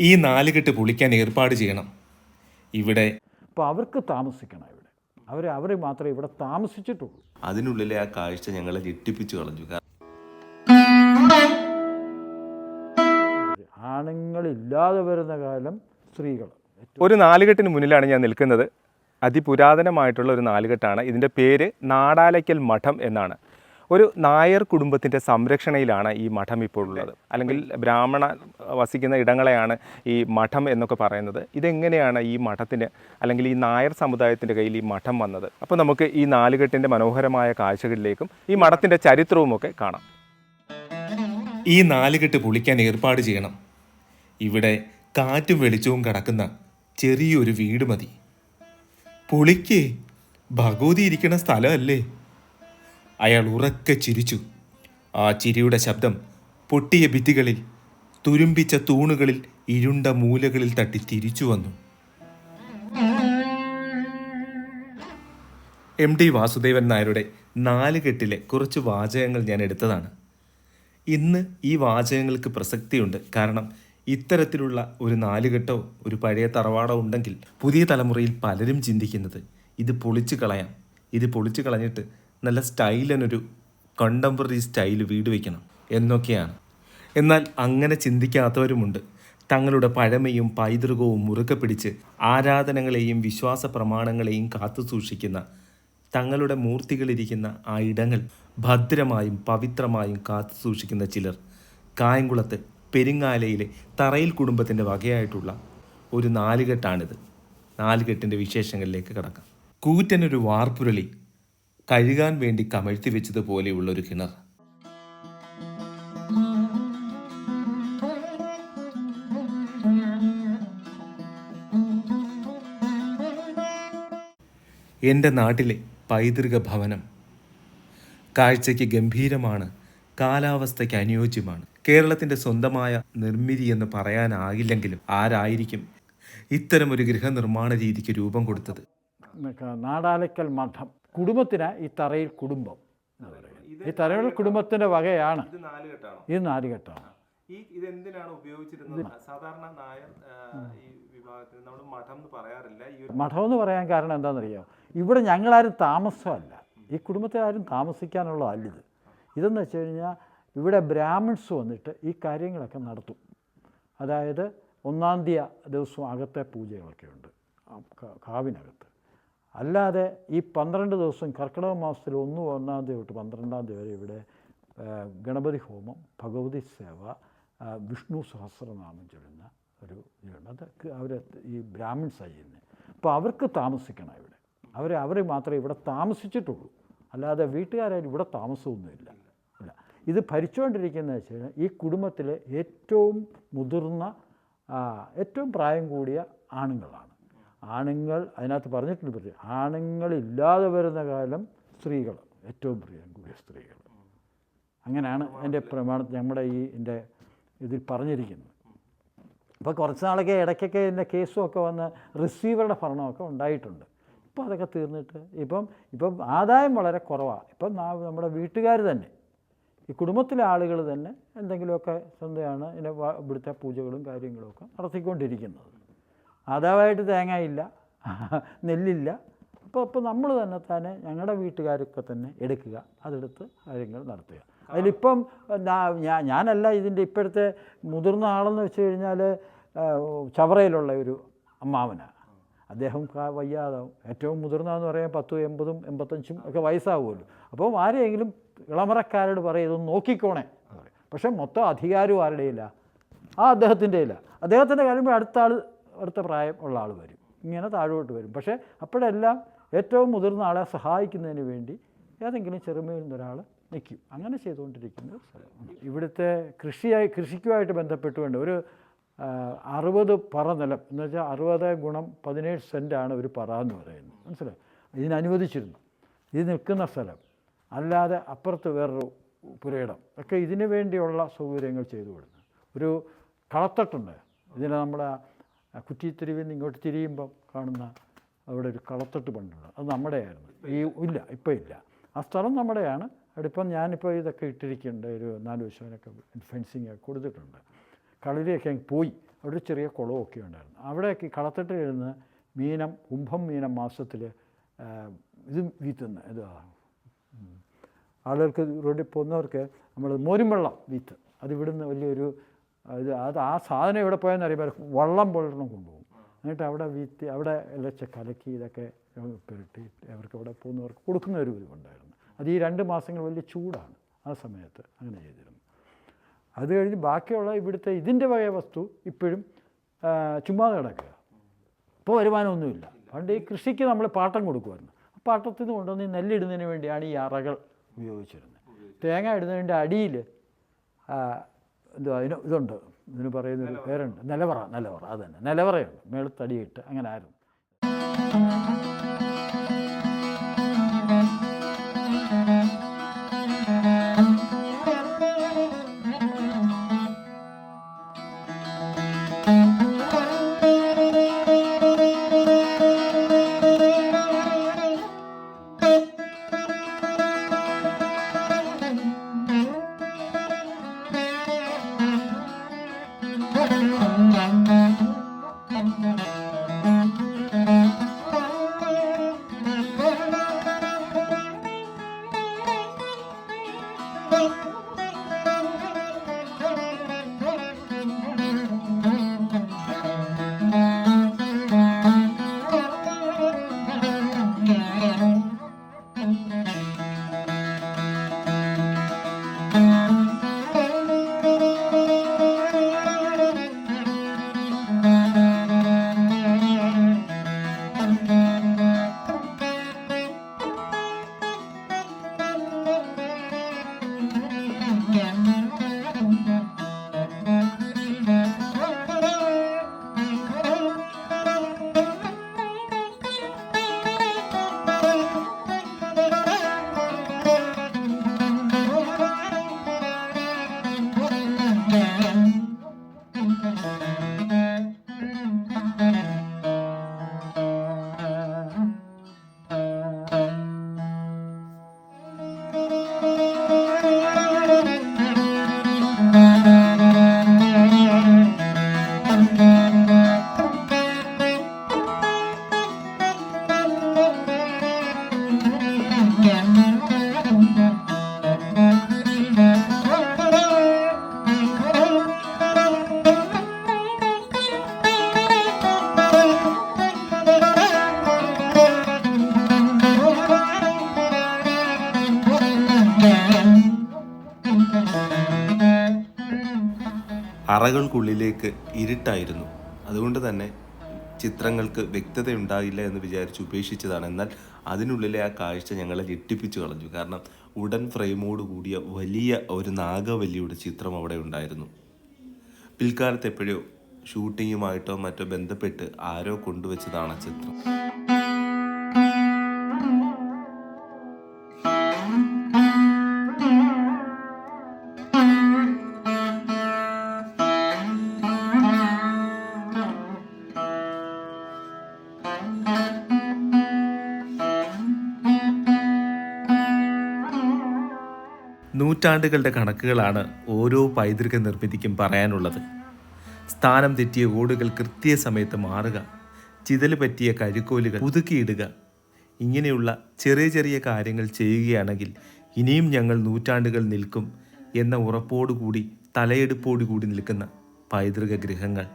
ഈ നാലുകെട്ട് പൊളിക്കാൻ ഏർപ്പാട് ചെയ്യണം. ഇവിടെ അപ്പോൾ അവർക്ക് താമസിക്കണം ഇവിടെ. അവർ അവർ മാത്രമേ ഇവിടെ താമസിച്ചിട്ടുള്ളൂ. അതിനുള്ളിലെ ആ കാഴ്ച ഞങ്ങളെ ഞെട്ടിപ്പിച്ചു കളഞ്ഞു. ആണുങ്ങളില്ലാതെ വരുന്ന കാലം സ്ത്രീകൾ ഒരു നാലുകെട്ടിന് മുന്നിലാണ് ഞാൻ നിൽക്കുന്നത്. അതിപുരാതനമായിട്ടുള്ള ഒരു നാലുകെട്ടാണ് ഇതിന്റെ പേര് നാടാലയ്ക്കൽ മഠം എന്നാണ്. ഒരു നായർ കുടുംബത്തിന്റെ സംരക്ഷണയിലാണ് ഈ മഠം ഇപ്പോൾ ഉള്ളത്. അല്ലെങ്കിൽ ബ്രാഹ്മണ വസിക്കുന്ന ഇടങ്ങളെയാണ് ഈ മഠം എന്നൊക്കെ പറയുന്നത്. ഇതെങ്ങനെയാണ് ഈ മഠത്തിന് അല്ലെങ്കിൽ ഈ നായർ സമുദായത്തിന്റെ കയ്യിൽ ഈ മഠം വന്നത്? അപ്പോൾ നമുക്ക് ഈ നാലുകെട്ടിന്റെ മനോഹരമായ കാഴ്ചകളിലേക്കും ഈ മഠത്തിന്റെ ചരിത്രവുമൊക്കെ കാണാം. ഈ നാലുകെട്ട് പൊളിക്കാൻ ഏർപ്പാട് ചെയ്യണം. ഇവിടെ കാറ്റും വെളിച്ചവും കടക്കുന്ന ചെറിയൊരു വീട് മതി. പൊളിക്കേ ഭഗവതി ഇരിക്കുന്ന സ്ഥലമല്ലേ? അയാൾ ഉറക്കെ ചിരിച്ചു. ആ ചിരിയുടെ ശബ്ദം പൊട്ടിയ ഭിത്തികളിൽ തുരുമ്പിച്ച തൂണുകളിൽ ഇരുണ്ട മൂലകളിൽ തട്ടി തിരിച്ചു വന്നു. എം ഡി വാസുദേവൻ നായരുടെ നാലുകെട്ടിലെ കുറച്ച് വാചകങ്ങൾ ഞാൻ എടുത്തതാണ്. ഇന്ന് ഈ വാചകങ്ങൾക്ക് പ്രസക്തിയുണ്ട്. കാരണം ഇത്തരത്തിലുള്ള ഒരു നാലുകെട്ടോ ഒരു പഴയ തറവാടോ ഉണ്ടെങ്കിൽ പുതിയ തലമുറയിൽ പലരും ചിന്തിക്കുന്നത് ഇത് പൊളിച്ചു കളയാം. ഇത് പൊളിച്ചു കളഞ്ഞിട്ട് നല്ല സ്റ്റൈലിനൊരു കണ്ടംപററി സ്റ്റൈൽ വീട് വയ്ക്കണം എന്നൊക്കെയാണ്. എന്നാൽ അങ്ങനെ ചിന്തിക്കാത്തവരുമുണ്ട്. തങ്ങളുടെ പഴമയും പൈതൃകവും മുറുകെ പിടിച്ച് ആരാധനകളെയും വിശ്വാസ പ്രമാണങ്ങളെയും കാത്തു സൂക്ഷിക്കുന്ന തങ്ങളുടെ മൂർത്തികളിരിക്കുന്ന ആ ഇടങ്ങൾ ഭദ്രമായും പവിത്രമായും കാത്തു സൂക്ഷിക്കുന്ന ചിലർ കായംകുളത്ത് പെരിങ്ങാലയിലെ തറയിൽ കുടുംബത്തിന്റെ വകയായിട്ടുള്ള ഒരു നാലുകെട്ടാണിത്. നാലുകെട്ടിന്റെ വിശേഷങ്ങളിലേക്ക് കടക്കാം. കൂറ്റനൊരു വാർപ്പുരളി കഴുകാൻ വേണ്ടി കമഴ്ത്തി വെച്ചതുപോലെയുള്ള ഒരു കിണർ. എന്റെ നാട്ടിലെ പൈതൃക ഭവനം കാഴ്ചയ്ക്ക് ഗംഭീരമാണ് കാലാവസ്ഥയ്ക്ക് അനുയോജ്യമാണ്. കേരളത്തിന്റെ സ്വന്തമായ നിർമ്മിതി എന്ന് പറയാനാകില്ലെങ്കിലും ആരായിരിക്കും ഇത്തരമൊരു ഗൃഹനിർമ്മാണ രീതിക്ക് രൂപം കൊടുത്തത്? നാടാലക്കൽ മഠം. കുടുംബത്തിന് ഈ തറയിൽ കുടുംബം എന്ന് പറയുന്നത്. ഈ തറയിൽ കുടുംബത്തിന്റെ വകയാണ്. ഇത് നാലുകെട്ടാണ് ഈ ഇതെന്തിനാണ് ഉപയോഗിച്ചിരുന്നത്? സാധാരണ നായർ ഈ നമ്മൾ മഠം എന്ന് പറയാറില്ല. ഈ മഠം എന്ന് പറയാൻ കാരണം എന്താണെന്നറിയോ? ഇവിടെ ഞങ്ങളാരും താമസമല്ല. ഈ കുടുംബത്തിൽ ആരും താമസിക്കാനുള്ളതല്ല ഇത്. ഇതെന്ന് വെച്ച് കഴിഞ്ഞാൽ ഇവിടെ ബ്രാഹ്മിൺസ് വന്നിട്ട് ഈ കാര്യങ്ങളൊക്കെ നടത്തും. അതായത് ഒന്നാം തീയതി ദിവസം അകത്തെ പൂജകളൊക്കെ ഉണ്ട്. കാവിനകത്ത്. അല്ലാതെ ഈ പന്ത്രണ്ട് ദിവസം കർക്കിടക മാസത്തിൽ ഒന്ന് ഒന്നാം തീയതി തൊട്ട് പന്ത്രണ്ടാം തീയതി വരെ ഇവിടെ ഗണപതി ഹോമം ഭഗവതി സേവ വിഷ്ണു സഹസ്രനാമം ചൊല്ലുന്ന ഒരു ഇതുണ്ട്. അത് അവർ ഈ ബ്രാഹ്മിൺസാണ് ചെയ്യുന്നത് അപ്പോൾ അവർക്ക് താമസിക്കണം ഇവിടെ. അവർ അവർ മാത്രമേ ഇവിടെ താമസിച്ചിട്ടുള്ളൂ. അല്ലാതെ വീട്ടുകാരായാലും ഇവിടെ താമസമൊന്നുമില്ല. ഇല്ല. ഇത് ഭരിച്ചുകൊണ്ടിരിക്കുന്നത് വെച്ച് കഴിഞ്ഞാൽ ഈ കുടുംബത്തിലെ ഏറ്റവും മുതിർന്ന ഏറ്റവും പ്രായം കൂടിയ ആണുങ്ങളാണ്. ആണുങ്ങൾ അതിനകത്ത് പറഞ്ഞിട്ടുണ്ട് പ്രിയ ആണുങ്ങളില്ലാതെ വരുന്ന കാലം സ്ത്രീകൾ ഏറ്റവും പ്രിയം കൂടിയ സ്ത്രീകൾ. അങ്ങനെയാണ് എന്റെ പ്രമാണ നമ്മുടെ ഈ എന്റെ ഇതിൽ പറഞ്ഞിരിക്കുന്നത്. അപ്പോൾ കുറച്ച് നാളൊക്കെ ഇടയ്ക്കൊക്കെ എന്റെ കേസും ഒക്കെ വന്ന് റിസീവറുടെ ഭരണമൊക്കെ ഉണ്ടായിട്ടുണ്ട്. ഇപ്പോൾ അതൊക്കെ തീർന്നിട്ട് ഇപ്പം ഇപ്പം ആദായം വളരെ കുറവാണ് ഇപ്പം നമ്മുടെ വീട്ടുകാർ തന്നെ ഈ കുടുംബത്തിലെ ആളുകൾ തന്നെ എന്തെങ്കിലുമൊക്കെ സ്വന്തമാണ് ഇതിന്റെ ഇവിടുത്തെ പൂജകളും കാര്യങ്ങളും ഒക്കെ നടത്തിക്കൊണ്ടിരിക്കുന്നത്. ആദായമായിട്ട് തേങ്ങയില്ല നെല്ലില്ല. അപ്പോൾ ഇപ്പോൾ നമ്മൾ തന്നെ തന്നെ ഞങ്ങളുടെ വീട്ടുകാരൊക്കെ തന്നെ എടുക്കുക. അതെടുത്ത് കാര്യങ്ങൾ നടത്തുക. അതിലിപ്പം ഞാനല്ല ഇതിന്റെ ഇപ്പോഴത്തെ മുതിർന്ന ആളെന്ന് വെച്ച് കഴിഞ്ഞാൽ ചവറയിലുള്ള ഒരു അമ്മാവനാണ് അദ്ദേഹം വയ്യാതാവും. ഏറ്റവും മുതിർന്നതെന്ന് പറയാൻ പത്തും എൺപതും എൺപത്തഞ്ചും ഒക്കെ വയസ്സാവുമല്ലോ. അപ്പോൾ ആരെയെങ്കിലും ഇളമറക്കാരോട് പറയും ഇതൊന്ന് നോക്കിക്കോണേ പക്ഷെ മൊത്തം അധികാരവും ആരുടെയില്ല? ആ അദ്ദേഹത്തിന്റെ ഇല്ല അദ്ദേഹത്തിന്റെ കഴിയുമ്പോൾ അടുത്ത ആൾ അടുത്ത പ്രായം ഉള്ള ആൾ വരും. ഇങ്ങനെ താഴോട്ട് വരും. പക്ഷേ അപ്പോഴെല്ലാം ഏറ്റവും മുതിർന്ന ആളെ സഹായിക്കുന്നതിന് വേണ്ടി ഏതെങ്കിലും ചെറുമയിൽ നിന്നൊരാൾ നിൽക്കും അങ്ങനെ ചെയ്തുകൊണ്ടിരിക്കുന്ന ഇവിടുത്തെ കൃഷിയായി കൃഷിക്കുമായിട്ട് ബന്ധപ്പെട്ടുകൊണ്ട് ഒരു അറുപത് പറ നിലം എന്ന് വെച്ചാൽ അറുപത് ഗുണം പതിനേഴ് സെന്റാണ് ഒരു പറ എന്ന് പറയുന്നത്. മനസ്സിലായി? ഇതിനനുവദിച്ചിരുന്നു. ഇത് നിൽക്കുന്ന സ്ഥലം. അല്ലാതെ അപ്പുറത്ത് വേറൊരു പുരയിടം. ഒക്കെ ഇതിനു വേണ്ടിയുള്ള സൗകര്യങ്ങൾ ചെയ്തു കൊടുക്കുന്നത് ഒരു കളത്തട്ടുണ്ട് ഇതിനെ നമ്മുടെ കുറ്റിത്തിരിവിൽ നിന്ന് ഇങ്ങോട്ട് തിരിയുമ്പം കാണുന്ന അവിടെ ഒരു കളത്തട്ട് പണ്ടുണ്ട് അത് നമ്മുടെയായിരുന്നു. ഈ ഇല്ല ഇപ്പോൾ ഇല്ല. ആ സ്ഥലം നമ്മുടെയാണ്. അവിടിപ്പം ഞാനിപ്പോൾ ഇതൊക്കെ ഇട്ടിരിക്കുന്നുണ്ട്. ഒരു നാല് വശമൊക്കെ ഫെൻസിങ് കൊടുത്തിട്ടുണ്ട്. കളരിയൊക്കെ പോയി. അവിടെ ഒരു ചെറിയ കുളമൊക്കെ ഉണ്ടായിരുന്നു. അവിടെയൊക്കെ കളത്തട്ടിലിരുന്ന് മീനം കുംഭം മീനം മാസത്തിൽ ഇത് വീത്തുന്ന ഇതാ. ആളുകൾക്ക് റോഡിൽ പോകുന്നവർക്ക് നമ്മൾ മോരും വെള്ളം വീത്ത്. അത് ഇവിടുന്ന് വലിയൊരു ഇത് അത് ആ സാധനം എവിടെ പോയെന്ന് അറിയുമ്പോൾ വള്ളം പോലെണ്ണം കൊണ്ടുപോകും. എന്നിട്ട് അവിടെ വീത്തി അവിടെ ഇലച്ച കലക്കി ഇതൊക്കെ പുരട്ടി അവർക്ക് അവിടെ പോകുന്നവർക്ക് കൊടുക്കുന്ന ഒരു ഇതുണ്ടായിരുന്നു. അത് ഈ രണ്ട് മാസങ്ങൾ വലിയ ചൂടാണ് ആ സമയത്ത് അങ്ങനെ ചെയ്തിരുന്നു അത് കഴിഞ്ഞ് ബാക്കിയുള്ള ഇവിടുത്തെ ഇതിന്റെ വക വസ്തു ഇപ്പോഴും ചുമ്മാതെ കിടക്കുക. ഇപ്പോൾ വരുമാനമൊന്നുമില്ല. പണ്ട് ഈ കൃഷിക്ക് നമ്മൾ പാട്ടം കൊടുക്കുമായിരുന്നു. പാട്ടത്തിൽ നിന്ന് കൊണ്ടുവന്ന് ഈ നെല്ലിടുന്നതിന് വേണ്ടിയാണ് ഈ അറകൾ ഉപയോഗിച്ചിരുന്നത്. തേങ്ങ ഇടുന്നതിന്റെ അടിയിൽ എന്തുവാ അതിന് ഇതുണ്ട്. ഇതിന് പറയുന്നൊരു പേരുണ്ട്. നിലവറ നിലവറ. അത് തന്നെ. നിലവറയുണ്ട്. മേളത്തടിയിട്ട് അങ്ങനെ ആയിരുന്നു. അറകൾക്കുള്ളിലേക്ക് ഇരുട്ടായിരുന്നു. അതുകൊണ്ട് തന്നെ ചിത്രങ്ങൾക്ക് വ്യക്തത ഉണ്ടായില്ല എന്ന് വിചാരിച്ച് ഉപേക്ഷിച്ചതാണ്. എന്നാൽ അതിനുള്ളിലെ ആ കാഴ്ച ഞങ്ങളെ ഞെട്ടിപ്പിച്ചു കളഞ്ഞു. കാരണം ഉടൻ ഫ്രെയിമോട് കൂടിയ വലിയ ഒരു നാഗവല്ലിയുടെ ചിത്രം അവിടെ ഉണ്ടായിരുന്നു. പിൽക്കാലത്ത് എപ്പോഴോ ഷൂട്ടിങ്ങുമായിട്ടോ മറ്റോ ബന്ധപ്പെട്ട് ആരോ കൊണ്ടുവച്ചതാണ് ചിത്രം. നൂറ്റാണ്ടുകളുടെ കണക്കുകളാണ് ഓരോ പൈതൃക നിർമ്മിതിക്കും പറയാനുള്ളത്. സ്ഥാനം തെറ്റിയ ഓടുകൾ കൃത്യസമയത്ത് മാറുക ചിതൽ പറ്റിയ കഴുക്കോലുകൾ പുതുക്കിയിടുക ഇങ്ങനെയുള്ള ചെറിയ ചെറിയ കാര്യങ്ങൾ ചെയ്യുകയാണെങ്കിൽ ഇനിയും ഞങ്ങൾ നൂറ്റാണ്ടുകൾ നിൽക്കും എന്ന ഉറപ്പോടുകൂടി തലയെടുപ്പോടുകൂടി നിൽക്കുന്ന പൈതൃക ഗൃഹങ്ങൾ.